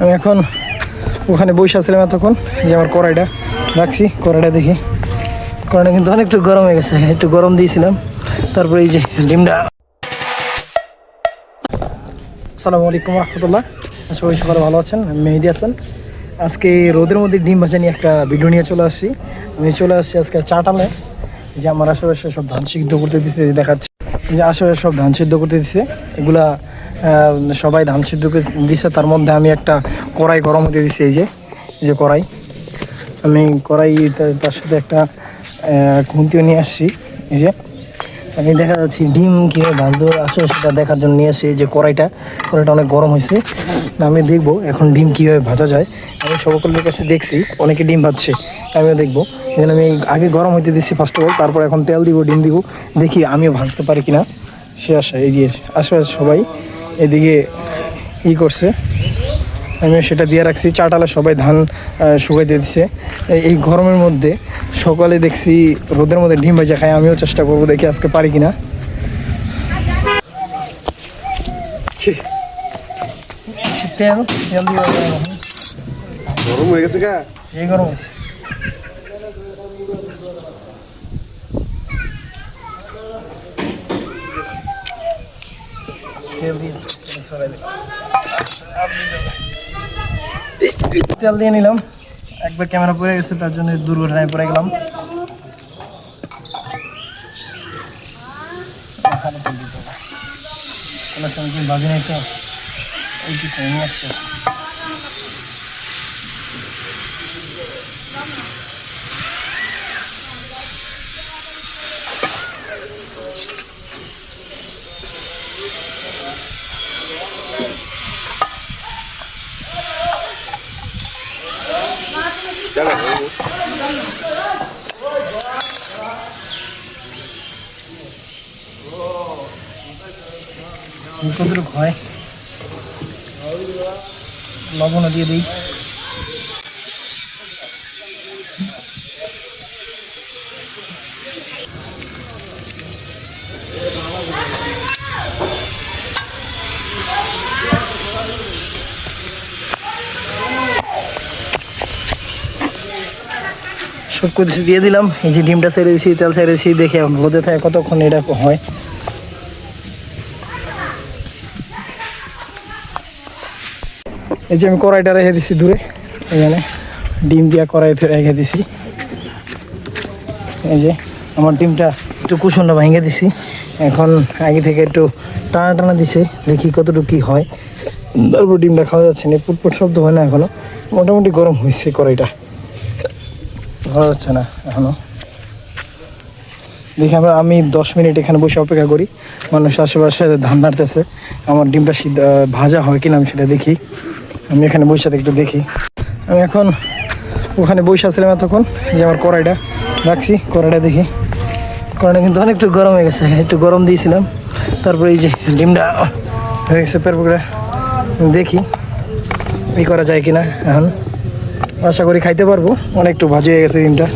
আমি এখন ওখানে বসে আসছিলাম এতক্ষণ যে আমার কড়াইটা রাখছি, কড়াইটা দেখি। কড়াইটা কিন্তু অনেকটু গরম হয়ে গেছে, একটু গরম দিয়েছিলাম। তারপরে এই যে ডিমটা। আসসালামু আলাইকুম রহমতুল্লাহ সবাই সবাই ভালো আছেন, আমি মেহেদি হাসান। আজকে রোদের মধ্যে ডিম ভাজা নিয়ে একটা ভিডিও নিয়ে চলে আসছি। আমি চলে আসছি আজকে চাটালে যে আমার আশেপাশে সব ধান সিদ্ধ করতে দিচ্ছে দেখাচ্ছি। যে আসলে সব ধান সিদ্ধ করতে দিচ্ছে এগুলা সবাই ধান সিদ্ধ করে দিচ্ছে তার মধ্যে আমি একটা কড়াই গরম হতে দিচ্ছি এই যে এই যে কড়াই। আমি কড়াই তার সাথে একটা খুন্তিও নিয়ে আসছি, এই যে। আমি দেখা যাচ্ছি ডিম কীভাবে ভাজতে আসলে সেটা দেখার জন্য নিয়ে আসছি, এই যে কড়াইটা। কড়াইটা অনেক গরম হয়েছে। আমি দেখব এখন ডিম কীভাবে ভাজা যায়। আমি সকলের কাছে দেখছি অনেকে ডিম ভাজছে আমিও দেখব। এখানে আমি আগে গরম হইতে দিচ্ছি ফার্স্ট অফ অল তারপর এখন তেল দিব ডিম দিব দেখি আমিও ভাজতে পারি কিনা। সে আশা এই যে আশেপাশে সবাই এদিকে ই করছে। আমিও সেটা দিয়ে রাখছি চাটালে সবাই ধান আহ, শুকাইতে দিচ্ছে এই গরমের মধ্যে সকালে দেখছি রোদের মধ্যে ডিম ভাজা খাই আমিও চেষ্টা করব দেখি আজকে পারি কিনা। তেল তেল দিয়ে গরম হয়ে গেছে গা। গরম আছে তেল দিয়ে নিলাম। একবার ক্যামেরা পড়ে গেছে, তার জন্য দুর্ঘটনায় পড়ে গেলাম। কোনো সময় কি বাজে নাই তো? এই কিছু নিয়ে আসছে? কতটুকু হয় লবণও দিয়ে দিই। সব কিছু দিয়ে দিলাম। এই যে ডিমটা ছেড়ে দিয়েছি তেল ছেড়ে দেখে এখন রোদে থাকে কতক্ষণ এটা হয়। এই যে আমি কড়াইটা রেখে দিছি দূরে, এখানে ডিম দিয়া কড়াইতে রেখে দিছি। এই যে আমার ডিমটা একটু কুসুনটা ভেঙে দিছি। এখন আগে থেকে একটু টানা টানা দিছে, দেখি কতটুকু কী হয়। তারপর ডিমটা খাওয়া যাচ্ছে না পুটপুট শব্দ হয় না এখনও। মোটামুটি গরম হয়েছে কড়াইটা। খাওয়া যাচ্ছে না এখনও। দেখি আমরা, আমি দশ মিনিট এখানে বসে অপেক্ষা করি। মানুষ আশেপাশে ধান নাড়তেছে। আমার ডিমটা ভাজা হয় কিনা আমি সেটা দেখি। আমি এখানে বসে একটু দেখি। আমি এখন ওখানে বসে আসছিলাম এতক্ষণ যে আমার কড়াইটা রাখছি, কড়াইটা দেখি। কড়াইটা কিন্তু অনেকটু গরম হয়ে গেছে, একটু গরম দিয়েছিলাম। তারপরে এই যে ডিমটা হয়ে গেছে পেরপুকুরে দেখি, এই করা যায় কিনা এখন। আশা করি খাইতে পারব। অনেকটু ভাজি হয়ে গেছে ডিমটা।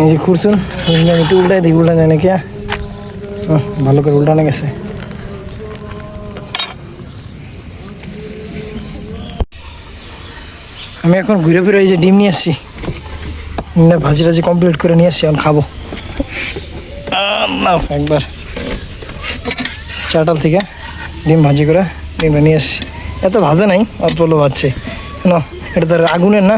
এই যে খুরছুন আমি একটু উল্টাই দিই, উল্টা যায় নাকি ভালো করে উল্টানো গেছে। আমি এখন ঘুরে ফিরে এই যে ডিম নিয়ে আসছি। ডিমটা ভাজি টাজি কমপ্লিট করে নিয়ে আসছি, এখন খাব। একবার। চাটাল থেকে ডিম ভাজি করে ডিমটা নিয়ে আসছি। এত ভাজা নাই অল্প ভাজছে। না এটা তো আগুনের না?